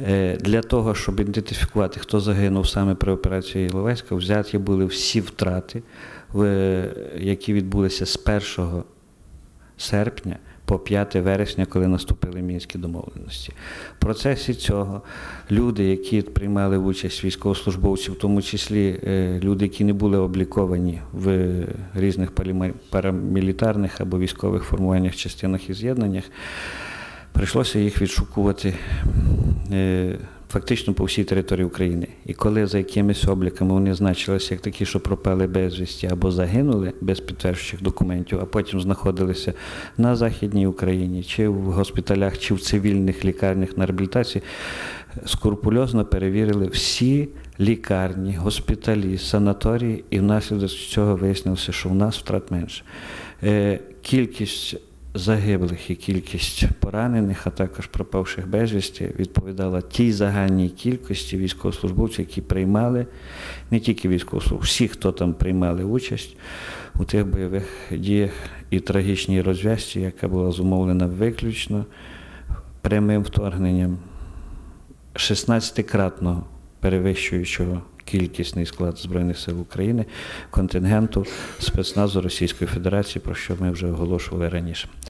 Е, Для того, щоб ідентифікувати, хто загинув саме при операції Іловайська, взяті були всі втрати, які відбулися з 1 серпня по 5 вересня, коли наступили мінські домовленості. В процесі цього люди, які приймали участь військовослужбовці, в тому числі е, люди, які не були обліковані в різних парамілітарних або військових формуваннях, частинах і з'єднаннях, прийшлося їх відшукувати е, фактично по всій території України. І коли за якимись обліками вони значилися як такі, що пропали безвісті або загинули без підтверджуючих документів, а потім знаходилися на Західній Україні, чи в госпіталях, чи в цивільних лікарнях на реабілітації, скрупульозно перевірили всі лікарні, госпіталі, санаторії, і внаслідок цього вияснилося, що в нас втрат менше. Е, Кількість загиблих і кількість поранених, а також пропавших безвісті, відповідала тій загальній кількості військовослужбовців, які приймали не тільки військовослужбовців, всі, хто там приймали участь у тих бойових діях і трагічній розв'язці, яка була зумовлена виключно прямим вторгненням 16-кратно перевищуючого кількісний склад Збройних сил України контингенту спецназу Російської Федерації, про що ми вже оголошували раніше.